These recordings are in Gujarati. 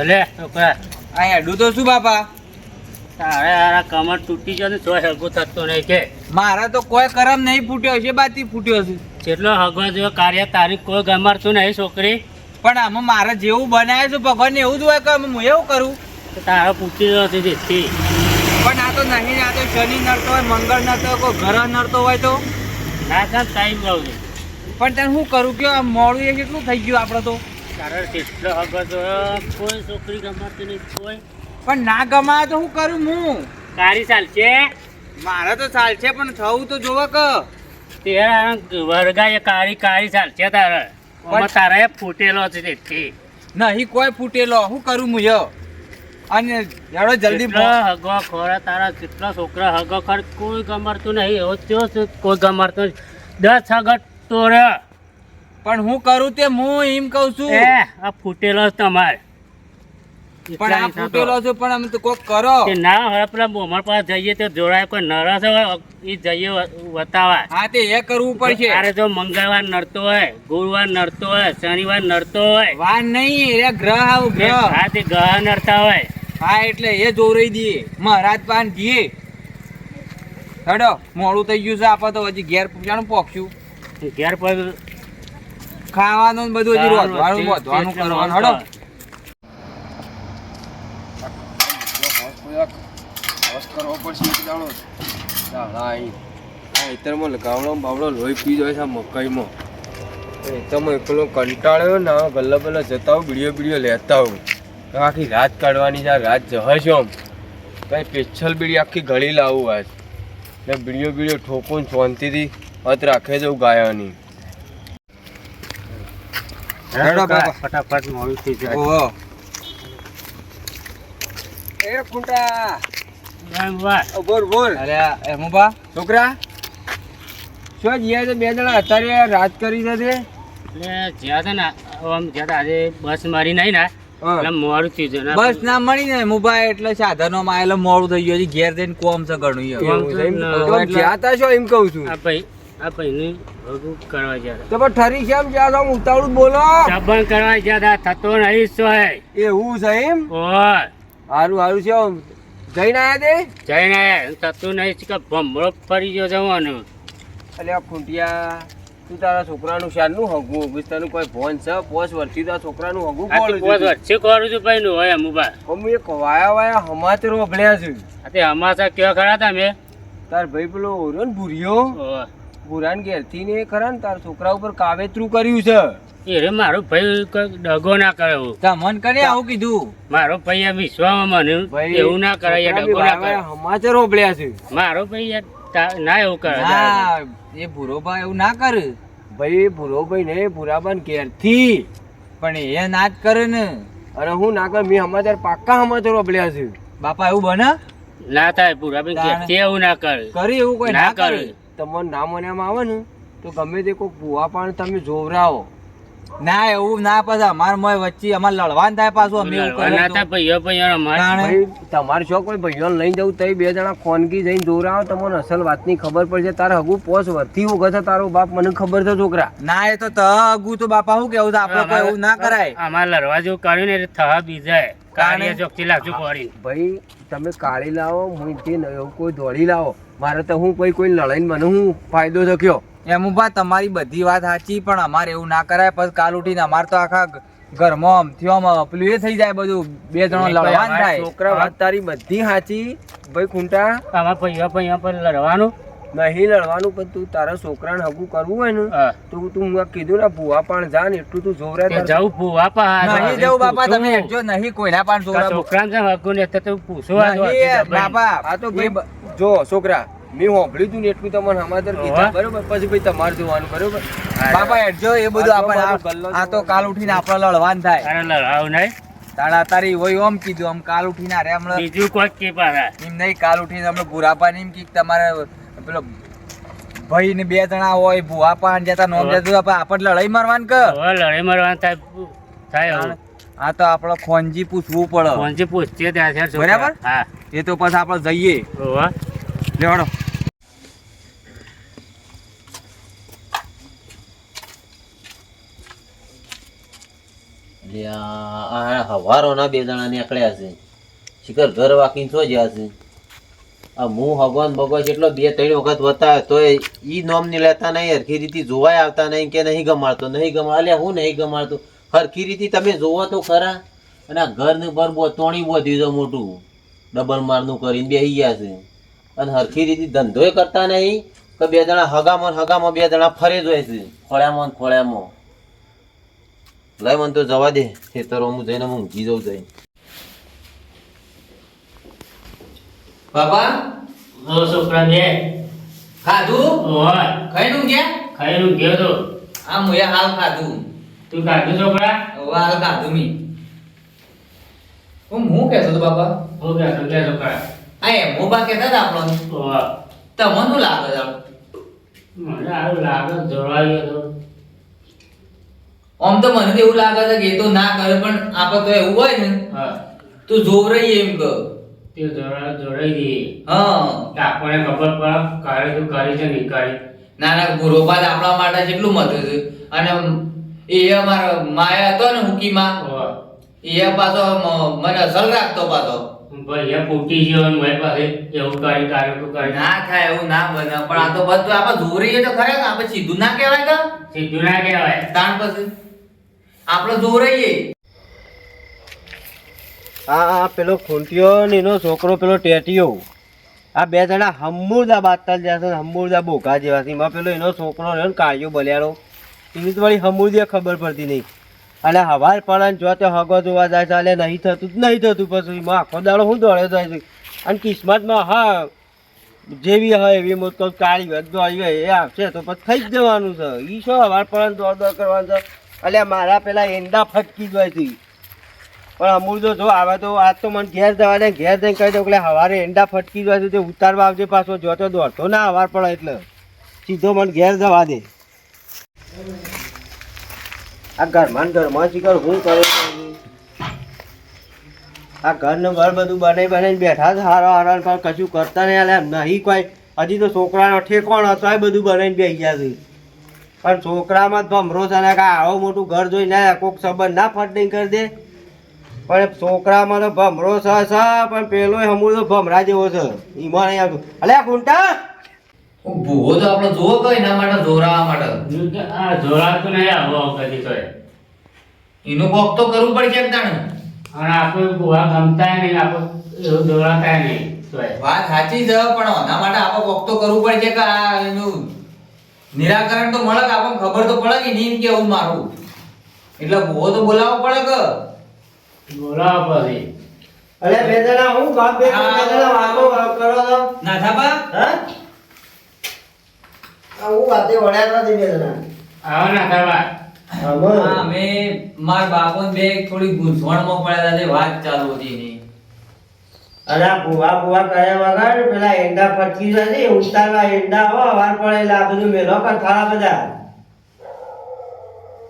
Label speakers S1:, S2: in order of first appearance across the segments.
S1: અલે છોકરા
S2: આ હેડું તો શું બાપા?
S1: તારે આ કમર તૂટી ગયો ને તો હગો થતો નહીં કે.
S2: મારા તો કોઈ કરમ નહીં ફૂટ્યો છે બાતી ફૂટ્યો છે
S1: જેટલો હગો જો કાર્ય તારી કોઈ ગમાડતું નહીં છોકરી.
S2: પણ આમાં મારે જેવું બનાવે છે ભગવાન એવું જ હોય કે હું એવું કરું?
S1: તારો પૂછી રહ્યો છે જેથી.
S2: પણ આ તો નહીં આ તો શનિ નડતો હોય મંગળ નડતો હોય કોઈ ગ્રહ નડતો હોય તો?
S1: ના સાહેબ ટાઈમ લઉં
S2: પણ તને શું કરું? કે મોડું એ કેટલું થઈ ગયું આપણે તો?
S1: તારે જેટલો હગો કોઈ છોકરી ગમાડતી નહીં કોઈ.
S2: પણ ના ગમાય તો શું કરું હું?
S1: તારી ચાલશે
S2: મારે તો ચાલશે પણ થવું તો જોવે કે.
S1: તેરા વર્ગાએ કાળી કાળી ચાલશે તારા. પણ તારા ફૂટેલો છે તેથી.
S2: નહીં કોઈ ફૂટેલો. હું કરું હું યો. અને હેડો જલ્દી
S1: હગો ખોરા તારા જેટલા છોકરા હગો ખર કોઈ ગમાડતું નહીં. એવો કોઈ ગમાડતું નહીં. દસ હગત તોરે.
S2: પણ હું કરું તે હું એમ કહું છું.
S1: એ આ ફૂટેલો તમારે.
S2: પણ આ ફૂટેલો છે પણ અમે તો કોક કરો.
S1: ના હવે પેલા બોમર પાસે જઈએ તો જોડાય કોઈ નરસ હોય એ જઈએ વતાવા.
S2: હા તે એ કરવું પડશે.
S1: અરે જો મંગળવાર નડતો હોય ગુરુવાર નડતો હોય શનિવાર નડતો હોય
S2: વાર નહીં એ ગ્રહ આવું ગ્રહ.
S1: હા તે ગ્રહ નડતા હોય.
S2: હા એટલે એ જોરાઈ દઈએ મહારાજ પાન જઈએ હેડો મોડું થઈ ગયું છે આપણે તો હજી ઘેર પૂછાનું પોખશું.
S1: ઘેર પર
S2: ખાવાનું બધું હજી રોધવાનું બોધવાનું કરવાનું હડો
S3: કરવો પડશે બાવડો લોહી પી જાય છે મકાઈમાં હેતરમાં એકલો કંટાળ્યો ને આ ગલ્લા જતા હોઉં બીડીઓ બીડીઓ લેતા હોઉં આખી રાત કાઢવાની છે આ રાત જહશો આમ કઈ પેચ્છલ બીડી આખી ગળી લાવું આજ ને બીડીઓ બીડીઓ ઠોકું શાંતિથી હત રાખે જવું ગાયાની
S2: હેડો બાપા.
S1: ફટાફટ મોડું થઈ જાય.
S2: ઓહો.
S3: એ કુંટા. બોલ બોલ.
S2: અરે એમુબા
S3: છોકરા શું જીયા છે? બે જણા અત્યારે રાત કરી છે
S1: એટલે જ્યાં છે ને આમ જ્યાં આજે બસ મારી નહીં ને એટલે મોડું થયું
S2: બસ ના મળી ને એટલે સાધનો માં એટલે મોડું થઈ ગયું ઘેર જઈને કોમ છે. ઘણું.
S3: એમ? તા છો એમ કહું છું.
S1: આ ભાઈ આ ભાઈનું ભેગું કરવા ગયા
S3: તો પણ ઠરી છે એમ જ્યાં આમ ઉતાવળું બોલો.
S1: સંબંધ કરવા હતા. થતો નહીં સોય.
S3: એવું છે એમ?
S1: ઓય.
S3: સારું સારું છે. જઈને આયા તે?
S1: જઈને થતું નહીં કે ભમરો ફરી ગયો જવાનું.
S3: અલ્યા ખૂંટિયા તું તારા છોકરાનું શાનનું હગું હગું તને કોઈ ફોન છે? પોસ વર્ષથી તારા છોકરાનું હગું બોલું
S1: પોત
S3: છું
S1: વચ્ચે કરું છું ભાઈ નું હોય અમુબા
S3: અમે એક વાયા વાયા હમાતરો અભળ્યા છે.
S1: તે અમાસા કેવા ખરા તમે?
S3: તાર ભાઈ પેલો ઓર્યો ને ભૂરિયો ભૂરાન ઘેરથી ને ખરા ને તારા છોકરા ઉપર કાવેતરું કર્યું છે.
S1: એ રે મારો ભાઈ ડગો ના કરે એવું
S2: તા મન કરે આવું કીધું.
S1: મારો ભાઈ આ વિશ્વામાં મને
S3: ભાઈ
S1: એવું ના કરે યાર
S3: છોકરા બી
S1: દગો ના કરે.
S3: સમાચાર ઓબળ્યા છે.
S1: મારો ભાઈ ના એવું કરે.
S2: ના એ ભૂરો ભાઈ એવું ના કરે.
S3: ભાઈ ભૂરો ભાઈ ને ભૂરાબન ઘેરથી.
S2: પણ એ ના જ કરે ને.
S3: અરે હું ના કર મેં સમાચાર પાક્કા સમાચાર ઓબળ્યા છે.
S2: બાપા એવું બને?
S1: ના થાય પૂરા ભાઈ એવું ના કરે.
S2: કરી એવું કોઈ
S1: ના
S2: કરે.
S3: તમને ના મનામાં આવે ને તો ગમે તે કોઈ ભૂવા પણ તમે જોવરાવો.
S2: ના એવું ના પાછા અમાર મોય વચ્ચે અમાર લડવાન થાય પાછું અમે એવું
S1: લડવા ના ભાઈઓ ભાઈઓ અમારે.
S3: તમારે શું કોઈ ભાઈઓને લઈને જવું? તઈ બે જણા ખોનગી જઈને જોરાવો તમને અસલ વાતની ખબર પડશે. તારે હગું પોસ વધતી વખત તારો બાપ મને ખબર છે છોકરા.
S2: ના એ તો ત હગુ તો બાપા શું કેવું આપણે કોઈ એવું ના કરાય.
S1: અમારે લડવા જેવું કર્યું ને એટલે થવા બીજાય. કાળીએ ચોકથી લાગતું
S3: ભાઈ તમે કાળી લાવો હું તે ન- એવું કોઈ દોડી લાવો. મારે તો હું કોઈ કોઈ લડાઈને મને હું ફાયદો થયો
S2: એમ ઊભા તમારી બધી વાત સાચી પણ અમારે એવું ના કરાય. પછી કાલ ઉઠીને અમારે તો આખા ઘરમાં આમ થયો આમ પેલું એ થઈ જાય બધું. બે જણો લડવાન થાય.
S3: છોકરા વાત તારી બધી સાચી. ભાઈ ખૂંટા.
S1: અમારા પૈયા પૈયા પર લડવાનું.
S3: નહીં લડવાનું પણ તું તારા છોકરાને હગું કરવું હોય ને તો તું હું કીધું ને ભૂવા પણ જા ને એટલું તું જોવરા
S1: જવું ભૂવા પણ
S2: નહીં જવું બાપા તમે જો નહીં કોઈના પણ જોરા
S1: છોકરા ને હગું ને તો જ હોય.
S2: બાપા
S3: આ તો ભાઈ જો છોકરા મેં હોંભળ્યું તું ને એટલું તમને સમાચાર કીધા. બરોબર? પછી ભાઈ તમારે જોવાનું બરોબર?
S2: બાપા એડજો એ બધું આપણે આ- આ તો કાલ ઉઠીને આપણે લડવાન થાય.
S1: લડાવ લડાવું નહીં.
S2: તારા તારી હોય ઓમ કીધું આમ કાલ ઉઠીને અરે હમણાં
S1: બીજું કોઈ કે પાછા
S2: એમ નહીં કાલ ઉઠીને હમણાં બુરાપા ને એમ કીધું તમારે પેલો ભાઈ ને બે જણા હોય ભૂવાપા ને જતા નોમ જતું આપણે આપણે લડાઈ મારવાન કે?
S1: લડાઈ મરવાનું થાય થાય
S2: આ તો આપણો ખોનજી પૂછવું પડે.
S1: ફોનથી પૂછીએ ત્યાં છે
S2: બરાબર?
S1: હા.
S2: એ તો પછી આપણે જઈએ.
S1: હોવે.
S2: લેવાડો.
S4: હવારો હવારોના બે જણા નીકળ્યા છે. શિખર ઘર વાકીને છો જ્યાં છે. હું ભગવાન ભગવાન એટલો બે, ત્રણ વખત વતા તોય ઈ નોમની લેતા નહીં, હરખી રીતે જોવાય આવતા નહીં કે નહીં ગમાડતો, નહીં ગમા અલ્યા, હું નહીં ગમાડતો. હરખી રીતે તમે જોવો તો ખરા. અને આ ઘરને પર બહુ તોણી બોધી દીધો મોટું. ડબલ મારનું કરીને બેસી ગયા છે. અને હરખી રીતે ધંધોય કરતા નહીં કે બે જણા હગામાં હગામાં બે જણા ફરે જ હોય છે. ખોળ્યામાં ખોળ્યામાં લઈ મને તો જવા દે. ખેતરો હું જઈને હું ઊંઘી જઉં જઈને.
S2: બાપા?
S1: ઓ છોકરા બે
S2: ખાધું?
S1: ઓય
S2: ખાઈ કે
S1: ખાઈને ગયો તો.
S2: આ મુયા હાલ ખાધું.
S1: તું ખાધું છોકરા?
S2: હવે હાલ ખાધું મી. હું હું કહેતો તો બાપા?
S1: હું કે તું કે છોકરા.
S2: આ એમ મોબા કહેતા હતા આપણો
S1: ઓય
S2: તમને શું લાગે છે?
S1: મને આવું લાગે જોડાઈ તો.
S2: આમ તો મને એવું લાગે છે કે એ તો ના કરે પણ આપણે તો એવું હોય ને.
S1: હા.
S2: જોવ રહી એમ કે
S1: તે જોડા જોડાઈ દઈએ
S2: હા.
S1: આપણને ખબર પડે કારે તો કરી છે નહીં ના
S2: નાના ગુરોપાદ આપણા માટે કેટલું મત છે. અને એ અમારા માયા હતો ને હુકીમાં એ પાછો મને અસર રાખતો પાછો.
S1: ભાઈ એ ફૂટી ગયો ને મારી પાસે એવું કરી કાર્ય તો કરી
S2: ના થાય એવું ના બને. પણ આ તો બધું આપણે જોરીએ તો ખરે આપણે સીધું ના કહેવાય તો
S1: સીધું ના કહેવાય.
S2: તાણ પછી. આપણે જોરાઈએ
S4: આ પેલો ખૂંટિયો ને એનો છોકરો પેલો ટેટિયો આ બે જણા હમ્મુરદા બાતલ જ્યાં છે હમ્મુરદા બોકા જેવા છે. એમાં પેલો એનો છોકરો રહ્યો ને કાળિયો બલિયાળો. એની તો વળી હમ્મુરદીએ ખબર પડતી નહીં. અને હવાર પડે જો તે હગો જોવા જાય છે એટલે નહીં થતું જ નહીં થતું પછી. એમાં આખો દાડો હું દોડે જાય છે. અને કિસ્મતમાં, હા, જેવી હોય એવી મોત કહું કાળી હોય દોડી હોય, એ આવશે તો પછી થઈ જ જવાનું છે. એ શું હવાર પડે દોડ દોડ કરવાનું છે? એટલે મારા પેલા એંડા ફટકી જાય છે. પણ અમૂલ તો જો આવે તો આજ તો મને ઘેર જવા દે, ઘેર જઈને કહી દઉં કે હવારે એંડા ફટકી જાય તે ઉતારવા આવજે પાછો, જો તો દોડતો ના હવાર પડે એટલે. સીધો મને ઘેર જવા દે. આ ઘરમાં ઘરમાં શીખર હું કરે આ ઘરનું ઘર બધું બનાવી બનાવીને બેઠા છે, હારો, હારા પણ કશું કરતા નહીં આલે નહીં કોઈ. હજી તો છોકરાનો ઠેકોણ હતો, એ બધું બનાવીને બેસી ગયા છે. પણ છોકરામાં જ ભમરો છે ને, કાંઈ આવો મોટું ઘર જોઈને કોઈક સંબંધ ના ફટ નહીં કરી દે. પણ છોકરામાં તો ભમરો છે છે પણ પેલો હમુર તો ભમરા જેવો છે. ઈમાં નહીં આવતું અલે આ કુંટા
S2: ભૂવો તો આપણે જોવો કઈ એના માટે જોરાવા માટે.
S1: આ જોડાતું નહીં આવો કદી તો
S2: એનું કોક તો કરવું પડશે કેમ દાણ
S1: અને આપણે ભૂવા ગમતા નહીં આપણે દોરાતા નહીં
S2: વાત સાચી છે પણ એના માટે આપણે કોક તો કરવું પડશે કે આ એનું નિરાકરણ તો મળે કે આપણને ખબર તો પડે કે નીમ કેવું મારું એટલે ભૂવો તો બોલાવવો પડે કે.
S1: બોલાવો
S4: અરે બે જણા હું બાપ બે બે જણા વાતો કરો છો
S2: ના થાપા.
S4: હા? હું વાતે વળ્યા નથી બે જણા
S1: આવો ના
S2: હા માર બાપો ને બે થોડી ગૂંચવણમાં પડ્યા હતા વાત ચાલુ હતી એની.
S4: અને આ ભૂવા ભૂવા કર્યા વગર પેલા એંડા પચી જશે ઉતારવા એંડા હો વાર પડે એટલે આ બધું મેલો પણ થાળા બધા.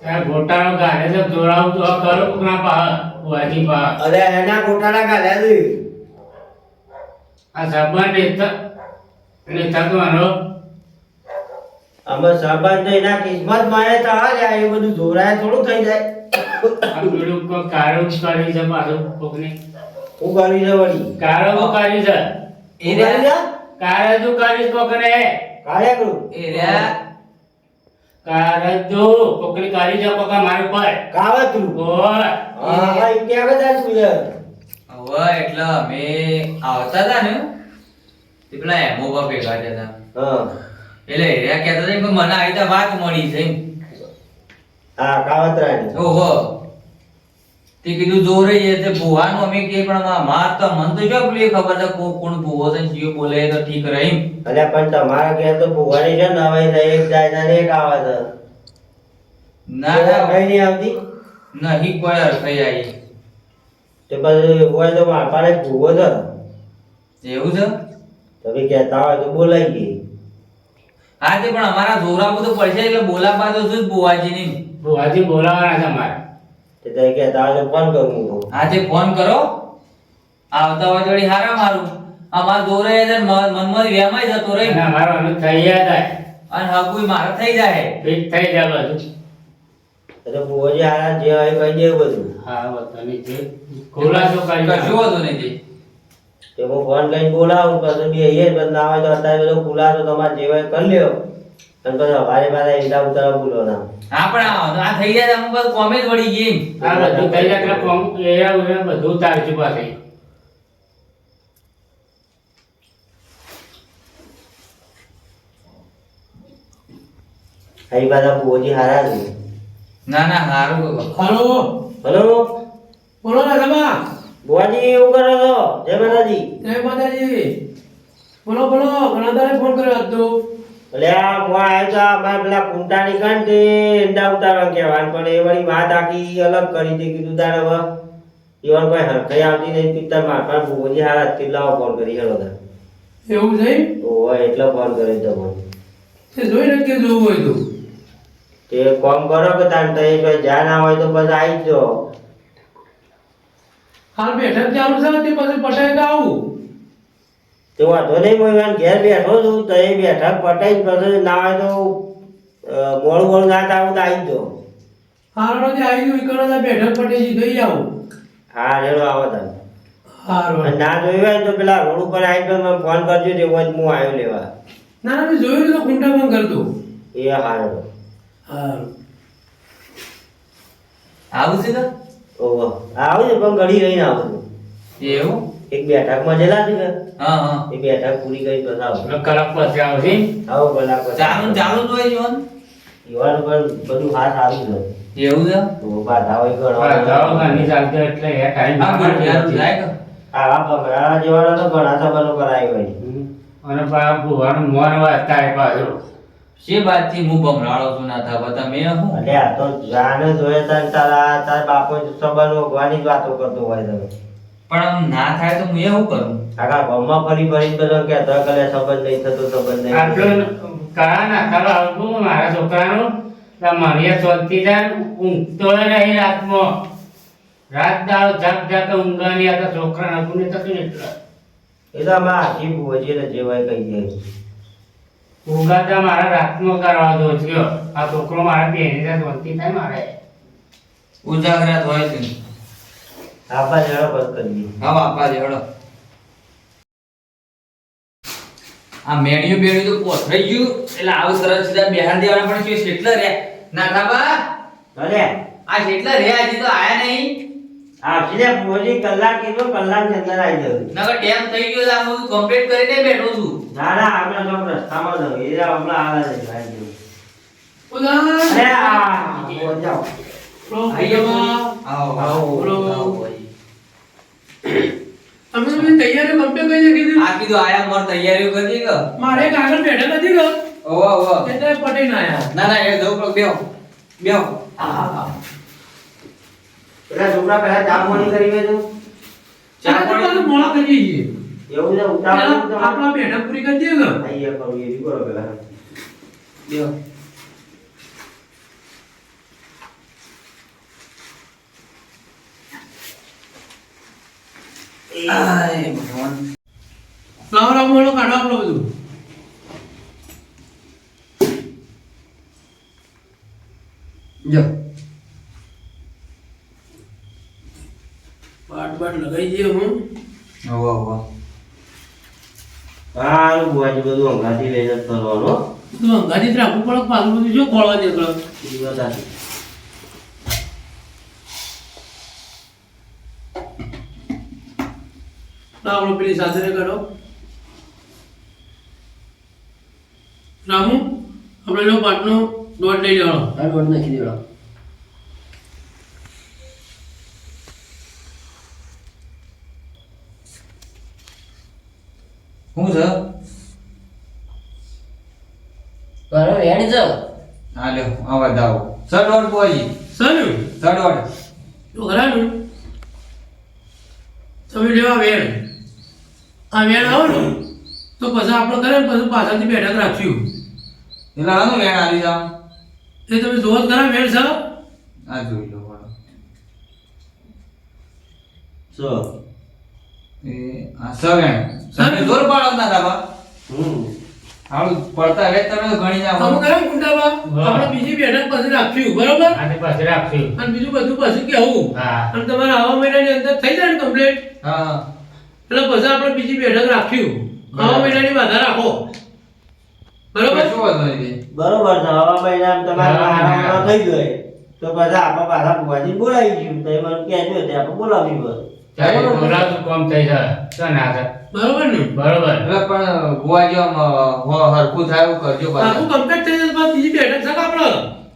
S1: ત્યાં ગોટાળો ગાલે તો દોરાવ તો કરો કુકના પા વાજી પા
S4: અરે એના ગોટાળા કાઢ્યા દે
S1: આ સંબંધ એટલે ને તકવાનો
S4: અમે સાબા તો એના કિસ્મત મારે તો આ જાય એ બધું જોરાય થોડું થઈ જાય.
S1: આ બીડું કો કારો કરી છે મારો કોકને.
S4: હું કરી છે વળી.
S1: કારો કરી છે.
S4: એ કરી?
S1: કારે તું કરીશ કોકને.
S4: કાળિયા કરું
S2: એ રહ્યા.
S1: કારે કોકલી કારી જા પકા મારી પર
S4: કાવતરું.
S1: ઓય.
S4: હા ઈ કે આવે છું? યાર
S2: હવે એટલે અમે આવતા તા ને તે પેલા એમોબા ભેગા થયા હતા
S4: હા.
S2: એટલે એરિયા કહેતા હતા કે મને આવી રીતે વાત મળી છે હા
S4: હા કાવતરાની
S2: ઓહો. તે કીધું જો રહી છે તે ભુવાનું અમે કે પણ માર તો મન તો જો પેલી ખબર છે? કો કોણ ભુવો છે ને જીવ બોલે તો ઠીક રહે એમ.
S4: અલ્યા પણ તમારા કે તો ભુવાની છે નવાઈ થાય એક જાય છે ને એક આવે છે.
S2: ના ના.
S4: કઈ નહીં આવતી?
S2: નહીં કોઈ અર્થઈ આવી
S4: તે પછી હોય તો મારા જ ભુવો છે.
S2: એવું છે?
S4: તમે કહેતા હોય તો બોલાઈ ગઈ.
S2: હા તે પણ અમારા જોરા બધું પડશે એટલે બોલાવા તો શું ભુવાજીની? ની
S1: ભુવાજી બોલાવાના છે મારે
S4: તે તમે કહેતા હોય ફોન કરું હું
S2: આજે ફોન કરો? આવતા હોય જોડી વળી હારા મારું. આ જોરે છે ને મન- મનમાં વેમાઈ જતો રહી.
S1: ના મારો અનુ થઈ ગયા થાય
S2: અને હકુઈ માર થઈ જાય
S1: ફિટ થઈ જાય બધું.
S4: એટલે બોજી હારા જે હોય કહી દે બધું.
S1: હા બધાની જે ખોલાસો કરી
S2: કશું હતું નહીં જે.
S4: તે હું ફોન લઈને બોલાવું પછી બી એ હોય તો અત્યારે બધો ખુલાસો તમારે જે હોય કરી લ્યો. ઈંડા બોલો ના
S2: હા આ આ થઈ જાય અમુક વાર કોમે વળી ગઈ
S1: આ બધું થઈ જાય એટલે કોમ એ બધું
S4: ભુવોજી હારા છે.
S2: ના ના હારું
S5: હાલો
S4: હલો.
S5: બોલો. ને રમા.
S4: ભુવાજી એવું કરો છો? જય માતાજી.
S5: જય માતાજી. બોલો બોલો ઘણા તારે ફોન કર્યો આજ તો
S4: આ હું આવ્યો તો અમારે પેલા કુંટાની કાન ઈંડા ઉતારવા કહેવાનું પણ એ વળી વાત આખી અલગ કરી દે કીધું તારે હવે. ઈવન કોઈ હરખાઈ આવતી નહીં પિત્તર મારફા ભુવોજી હારા જ કેટલા ફોન કરી હેલો તાર.
S5: એવું છે
S4: ઓય એટલો ફોન કર્યો તમને
S5: તે જોઈ ને કે જોવું હોય તો.
S4: તે કોમ કરો કે તાર તઈ કોઈ જા ના હોય તો બસ આવી જ જાઓ
S5: હાલ બેઠક ચાલુ છે તે પછી પટાઈ તો આવું.
S4: તે વાંધો નહીં એવાને ઘેર બેઠો છું તો એ બેઠા પટાઈ પછી ના આવે તો મોડું મોડું ના થાય તો આવી જો
S5: હારો જે આવી ગયું કરો તો બેઠક પટેજી જોઈ આવું.
S4: હા રેડો આવો તમે.
S5: હારો
S4: ના જોયું હોય તો પેલા રોડ ઉપર આવી તો મને ફોન કરજો તેવો જ હું આવ્યો લેવા.
S5: ના ના મેં જોયું તો ખૂંટા પણ કરતો
S4: એ હારો
S5: હારો.
S2: આવું છે ને?
S4: ઓહો આવું છે પણ ઘડી રહીને આવું છું.
S2: એવું?
S4: એક બેઠકમાં જેલા છે
S2: હા હા.
S4: એ બેઠક પૂરી કરી
S1: એટલે કલાક પછી આવશે
S4: આવો કલાક પછી.
S2: ચાલુ ચાલુ જ હોય જીવન
S4: યુવાનું પણ બધું હાથ આવી ગયો.
S2: એવું છે?
S4: તો બાધા હોય
S1: ગણો જાઓ
S4: ઘણો
S1: ચાલતી હોય એટલે એ ટાઈમ
S2: આ પણ યાર જાય
S4: આ ભમરા જેવાના તો ઘણા સંબંધો કરાય હોય.
S1: અને પા ભુવાનું મોન વાંચતા પાછો.
S2: શી બાતથી હું બમરાળો છું ના થા બતા મે હું
S4: અલ્યા આ તો જાણે જોયે તાર તારા તાર બાપો સંબંધ ઓગવાની જ વાતો કરતો હોય તમે
S2: પણ આમ ના થાય તો હું એ શું કરું?
S4: કાકા ગામમાં ફરી ફરી તો કે તો કલે સંબંધ નહીં થતો સંબંધ નહીં.
S1: આટલો. કરા ના કરવા આવું મારા છોકરાનું. તો મને શોધતી જાય ઊંઘતો નહીં રાતમાં. રાત દાળ જાગ જાગ ઊંઘાની આ તો છોકરા અપુને થતું એટલા એટલે?
S4: એ તો આમાં આખી ભુવજી જેવાય કહી દે.
S1: ઊંઘાતા મારા રાતમાં કરવા દો છો આ છોકરો મારા બેની સાથે વંતી થાય મારે.
S2: ઉજાગરાત હોય છે.
S4: આપા જડો બસ કરીએ.
S2: હા બાપા જેવડો આ મેણિયું બેણિયું તો પોથરાઈ ગયું. એટલે આવું સરસ સીધા બેહાર દેવાના પણ શું શેટલા રે ના થાબા
S4: ભલે
S2: આ શેટલા રે હજી તો આયા નહીં.
S4: આપી દે કલાક કીધું કલાકની અંદર આવી જવું
S2: નકર ટેમ થઈ ગયો છે હું કમ્પ્લીટ કરીને બેઠો છું.
S4: ના ના આપણે તો રસ્તામાં જ એ હમણાં આવે છે આવી જવું.
S5: ઉદા
S4: અરે આ ભુવજી આવો.
S2: આવો આવો આવો બોલી.
S5: તમે તો બધી તૈયારી કમ્પ્લીટ કરી દીધી.
S2: આ કીધું આયા મોર તૈયારીઓ કરી કે
S5: મારે કાગળ આગળ નથી ગયો
S2: ઓવો ઓવો
S5: એટલે ના આયા.
S2: ના ના એ જવું પડે બેહો બેહો.
S4: પેલા છોકરા પહેલા ચા પાણી કરી લેજો.
S2: ચા પાણી?
S5: મોડા કરીએ છીએ
S4: એવું છે ઉતાવળ?
S5: આપણા બેઠા પૂરી કરી દઈએ કે
S4: આઈએ કરું એ કરો પેલા.
S2: બેહો. આય ભગવાન
S5: ફ્લાવર આમ કાઢો આપણું બધું.
S2: જો.
S5: પાટ બાટ લગાઈ હું
S2: ઓવો
S4: સારું બુવાજી બધું હંગાથી લઈને ફરવાનું. હો.
S5: અંગાજી રાખવું પડે પાછું બધું જો કોળવા દે
S4: એ વાત સાચી.
S5: ના આપણો પેલી સાથે કાઢો રામુ આપણે લો પાટનો દોટ લઈ લેવાનો.
S1: આ દોટ નાખી દેવાનો.
S2: શું છે?
S1: બરો એની છે.
S2: હા લ્યો આ સર સડોડ બોજી
S5: સર
S2: સડોડ
S5: તો ખરાનું તમે લેવા વેણ. આ વેણ આવો ને. તો પછી આપણે કરે પછી પાછળથી બેઠક રાખ્યું
S2: એટલે આનું વેળ આવી જાવ
S5: એ તમે જોવો જ ખરા વેણ છે.
S2: આ જોઈ લો વાળો? એ આ સવેણ તમે જોર પાડો ના દાબા
S4: હમ.
S2: હારું પડતા રે તમે તો ગણી ના
S5: અમુક એમ કુંડાબા આપણે બીજી બેઠક પછી રાખ્યું બરોબર?
S1: આને પછી રાખ્યું
S5: અને બીજું બધું પછી કેવું?
S1: હા.
S5: અને તમારે આવા મહિનાની અંદર થઈ જાય ને કમ્પ્લીટ
S2: હા.
S5: એટલે પછી આપણે બીજી બેઠક રાખ્યું આવા મહિનાની બાધા રાખો. બરોબર?
S2: વાંધો
S4: બરોબર છે. તમારે
S1: મહિના.
S4: આરામ થઈ ગયો તો પછી આપણે પાછા ભુવાજી બોલાવી ગયું. તો એ મને કહેજો તે આપણે બોલાવી બસ
S1: કોમ થઈ જાય. તો ના થાય.
S5: બરોબર ને?
S1: બરોબર.
S2: હવે પણ બુવાજી આમ હરખું થાય એવું કરજો પાછું.
S5: કમ્પ્લીટ થઈ જશે બીજી બેઠક છે આપણે.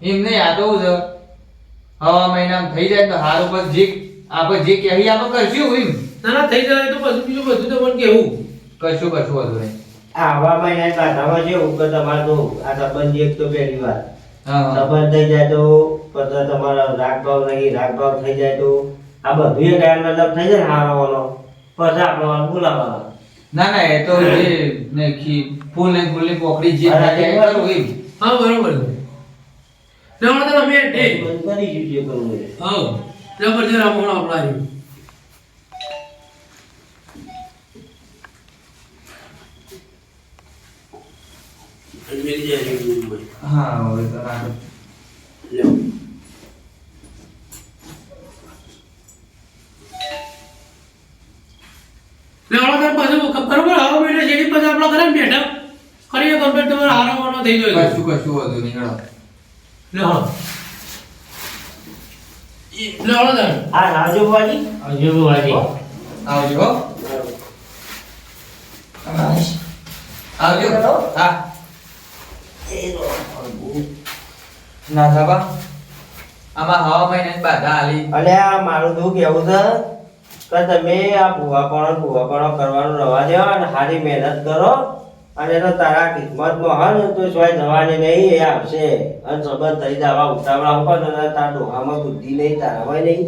S2: એમ નહીં આ તો છે? હવા મહિનામાં થઈ જાય તો હારું પછી જે આપણે જે કહેવી આપણે કરશું એમ.
S5: ના ના થઈ જાય તો પછી બીજું બધું તો પણ કેવું
S2: કશું કશું વાંધો નહીં.
S4: આ હવા મહિના બાધામાં કેવું કે તમારે તો આ સંબંધ એક તો પહેલી વાર. સંબંધ થઈ જાય તો પછી તમારા રાગભાવ નહીં રાગભાવ થઈ જાય તો આ બધું એક ટાઈમ મતલબ થઈ જાય હારવાનો પછી આપણે વાર બોલાવવાનો
S2: ના ના એ તો જે ને ખી- ફૂલ ને ફૂલની પોકડી જે થાય એ
S5: હા. બરોબર છે ને હમણાં તો અમે ઢે
S4: બંધ કરીશું જે કરવું
S5: હા. જબરજસ્ત આપણો આપણા
S2: હા હવે તો
S5: જેની આપણે કરે કરીએ કમ્પ્લીટ તમારે હારવાનો થઈ જાય
S2: કશું કશું વાંધો નહીં હેડો.
S5: લે હા લે હળો તાર
S4: હા
S2: આવજો હો. આવજો હા ના થાબા આમાં હવા મહિને બાધા આલી.
S4: અને આ મારું દુઃખ એવું છે કે તમે આ ભૂવાપણો ભૂવાપણો કરવાનું રવા દો અને સારી મહેનત કરો અને તો તારા કિસ્મતમાં હોય ને તો સોય જવાની નહીં એ આવશે. અને સંબંધ થઈ જવા ઉતાવળા ઉપર તો તારા ડોહામાં બુદ્ધિ નહીં તારામાં નહીં.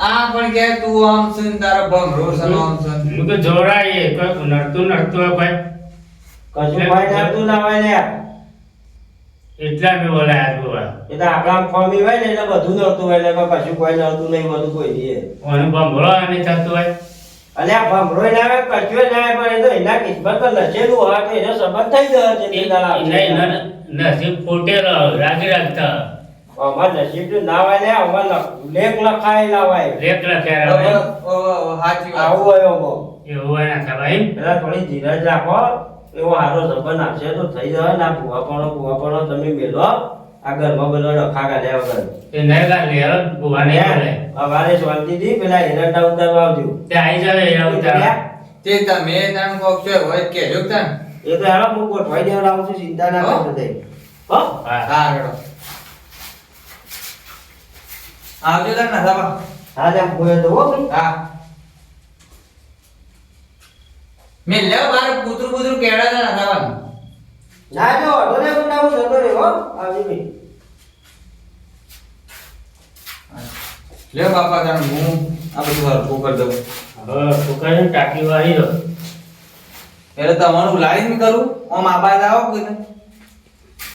S2: આ પણ કે તું આમ છે ને તારા ભંગરો છે આમ છે. ને.
S1: હું તો જોરાય કોઈ નડતું નડતું હોય ભાઈ
S4: કશું ભાઈ નડતું ના હોય લ્યા.
S1: એટલા મેં બોલાયા બુવા
S4: એટલે આપણા ખોમી હોય ને એટલે બધું નડતું હોય એટલે કોઈ કશું કોઈ નડતું નહીં બધું કોઈ દે
S1: કોનું ભંભળો અને થતું હોય?
S4: અને આ ભમરોય ના આવે કશું ના આવે પણ એ તો એના કિસ્મત પર લખેલું હોય તો એનો સંબંધ થઈ ગયો છે
S1: નસીબ ફૂટેલો રાગી રાખતા.
S4: અમાર નસીબ તો ના હોય ને અમાર લેખ લખાયેલા હોય.
S1: રેક લખ્યા
S2: હવે,
S1: રહે.
S2: હવે, સાચી
S4: આવું હોય.
S1: એવું હોય ના ભાઈ
S4: થોડી ધીરજ રાખો. એવો સારો સંબંધ આવશે તો થઈ જાય ને આ ભૂવાપણો ભૂવાપણો તમે મેલો આ ઘરમાં બધો ખાગા લે વગર
S1: એ કાઢ લે બુવા નહીં બોલે
S4: અમારે શાંતિથી પેલા એરંડા ઉતારવા આવજો
S1: તે આવી જાવે એના ઉતારા
S2: તે તમે નામ કોક છે હોય કે તાણ.
S4: એ તો હેડો હું ગોઠવાઈ દેવડાવું છું ચિંતા ના
S2: હો?
S4: કરશો તે. હો
S1: હા
S2: હેડો. આવજો તાણ ના.
S4: હા જા હું તો હો
S2: હા મેં લેવ બાર કૂતરું કૂતરું કેળા તા ના થાબા.
S4: ના જો વાંધો નહીં, હું હું જતો રહ્યો, હો. આવજો ભાઈ.
S2: લેવ બાપા તાણ હું આ બધું હરખું કરી દઉં
S1: હવે છોકરાને ટાંકી વાળી દો
S2: એટલે તમારું લાઈન કરું આમ આબાદ આવો કોઈને